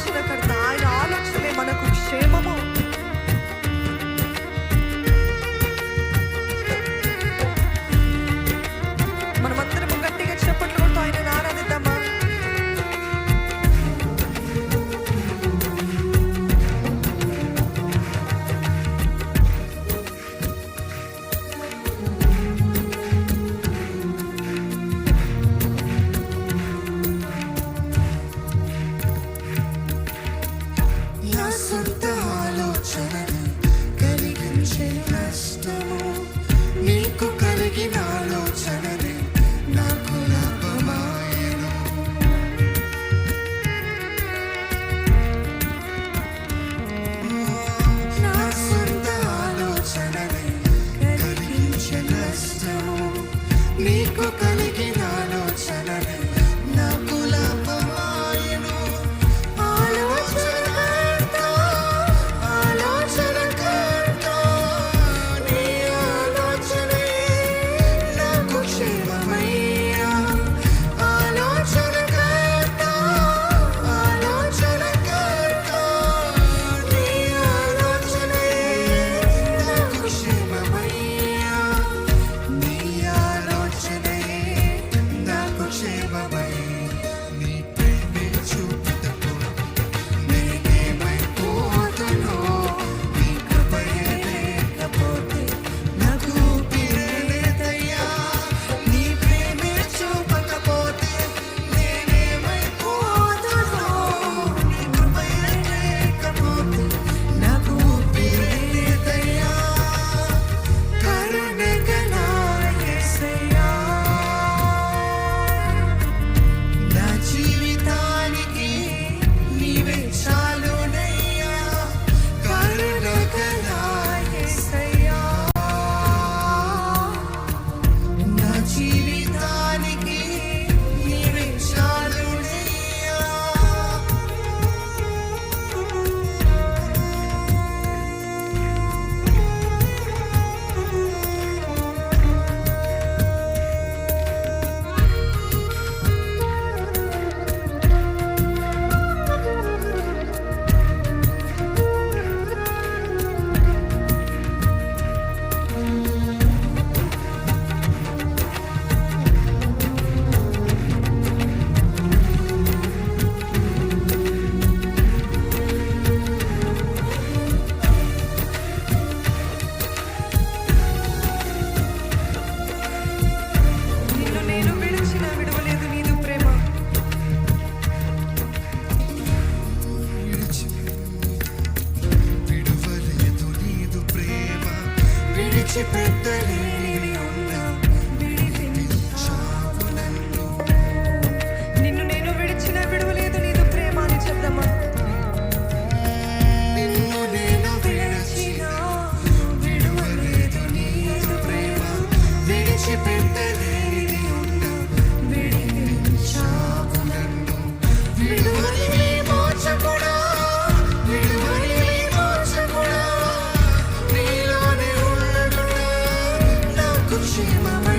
ఆలోచన కర్త ఆయన ఆలోచనే మనకు క్షేమము boca ci perderemo She, my